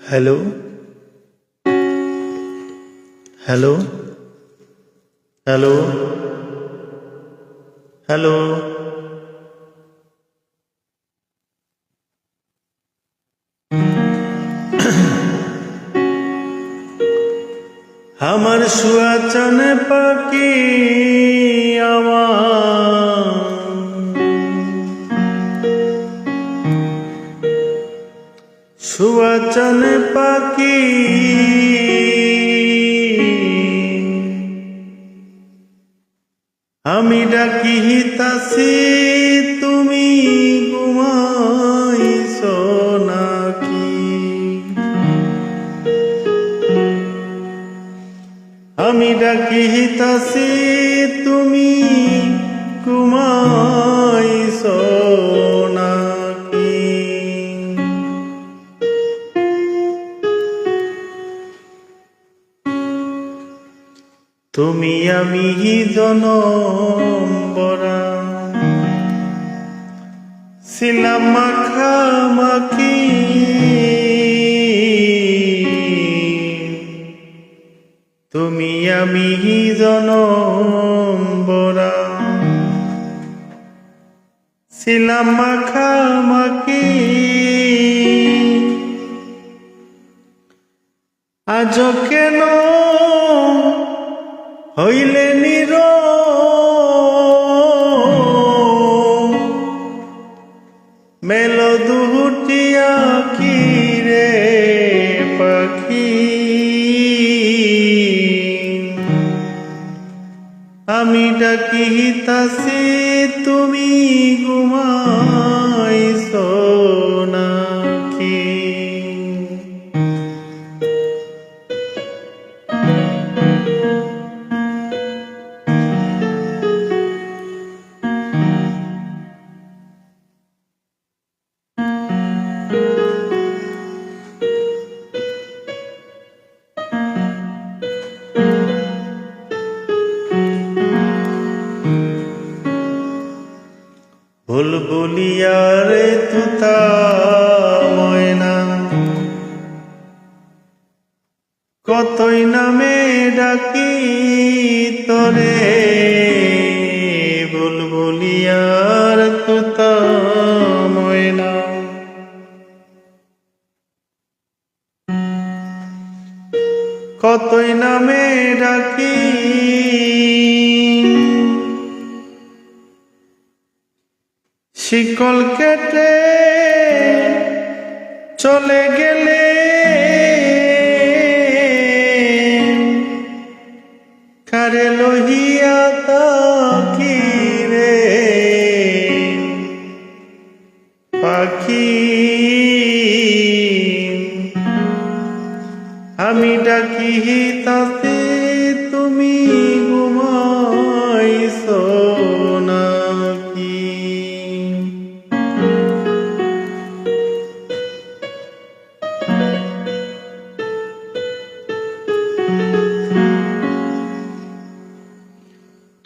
Hello hello hello hello আমার সুয়াচনে পাখি আমার সুয়াচনে পাখি। আমি ডাকি হিতাসি তুমি ঘুমাইছ নাকি? আমি ডাকি হিতাসি তুমি আমি জনম বরা। ছিলাম মাখামাখি। তুমি আমি জনম বরা। ছিলাম মাখামাখি। আজ কেন হইলে নির। মেল দুহুটিয়া কি রে পাখি। আমি ডাকি হিতাসি তুমি ঘুমাইছ বলিয়ারে তুতা ময়না। কতই নামে ডাকি তরে ভুল বলিয়ার তুতা ময়না। কতই নামে ডাকি শিকল কেটে চলে গেলে। কারে লহিয়া তাকি রে পাখি। আমি ডাকি তাতে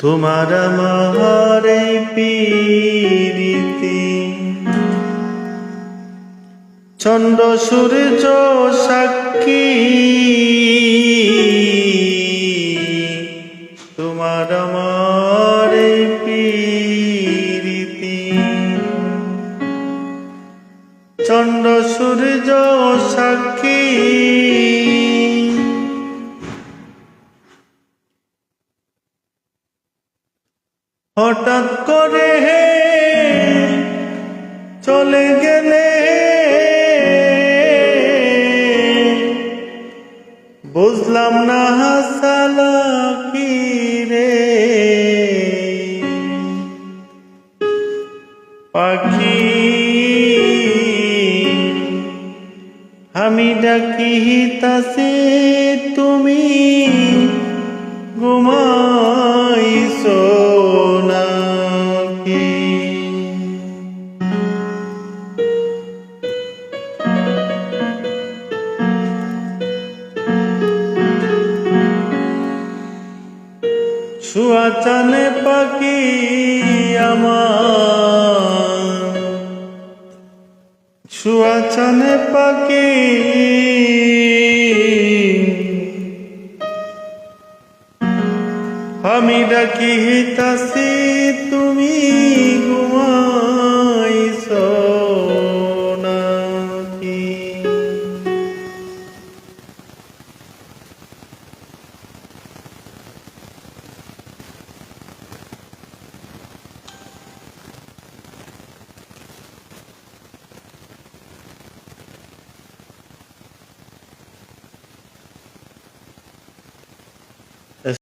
তোমার আমার পীড়িতি চন্দ্র সূর্য সাক্ষী। তোমার আমার পীড়িতি চন্দ্র সূর্য সাক্ষী। হঠাৎ করে হে চলে গেলে বুঝলাম না হাসালা কি রে? পাখি, আমি ডাকি তাসে তুমি ঘুমাইছো নাকি ছুয়া চানে পাখি আমার। সুয়াচানে পাখি আমি ডাকি হিতাসিত